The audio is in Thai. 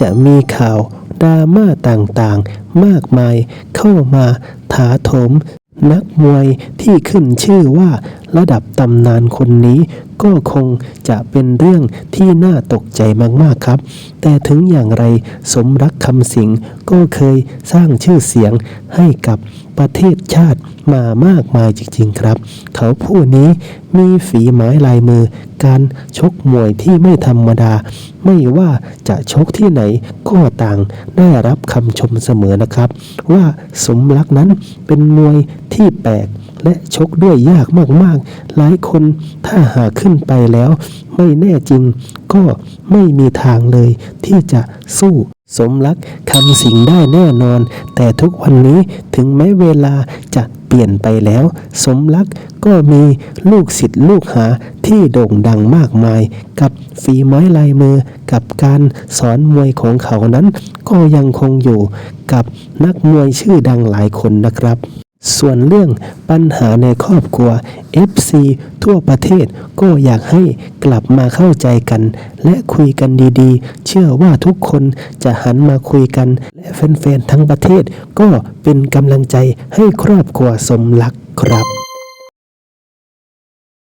จะมีข่าวดราม่าต่างๆ มากมายเข้ามาถาโถม นักมวยที่ขึ้นชื่อว่า ระดับตำนานคนนี้ ก็คงจะเป็นเรื่องที่น่าตกใจมากๆครับ แต่ถึงอย่างไรสมรักคำสิงก็เคยสร้างชื่อเสียงให้กับประเทศชาติมามากมายจริงๆครับ เขาผู้นี้มีฝีไม้ลายมือ การชกมวยที่ไม่ธรรมดา ไม่ว่าจะชกที่ไหนก็ต่างได้รับคำชมเสมอนะครับ ว่าสมรักนั้นเป็นมวยที่แปลก และชกด้วยยากมากๆ หลายคนถ้าหากขึ้นไปแล้ว ไม่แน่จริงก็ไม่มีทางเลยที่จะสู้สมรักคำสิงได้แน่นอน แต่ทุกวันนี้ถึงแม้เวลาจะเปลี่ยนไปแล้ว สมรักก็มีลูกศิษย์ลูกหาที่โด่งดังมากมาย กับฝีไม้ลายมือกับการสอนมวยของเขานั้น ก็ยังคงอยู่กับนักมวยชื่อดังหลายคนนะครับ ส่วนเรื่องปัญหาในครอบครัว FC ทั่วประเทศก็อยากให้กลับมาเข้าใจกัน และคุยกันดีๆ เชื่อว่าทุกคนจะหันมาคุยกัน และแฟนๆทั้งประเทศก็เป็นกำลังใจให้ครอบครัวสมรักครับ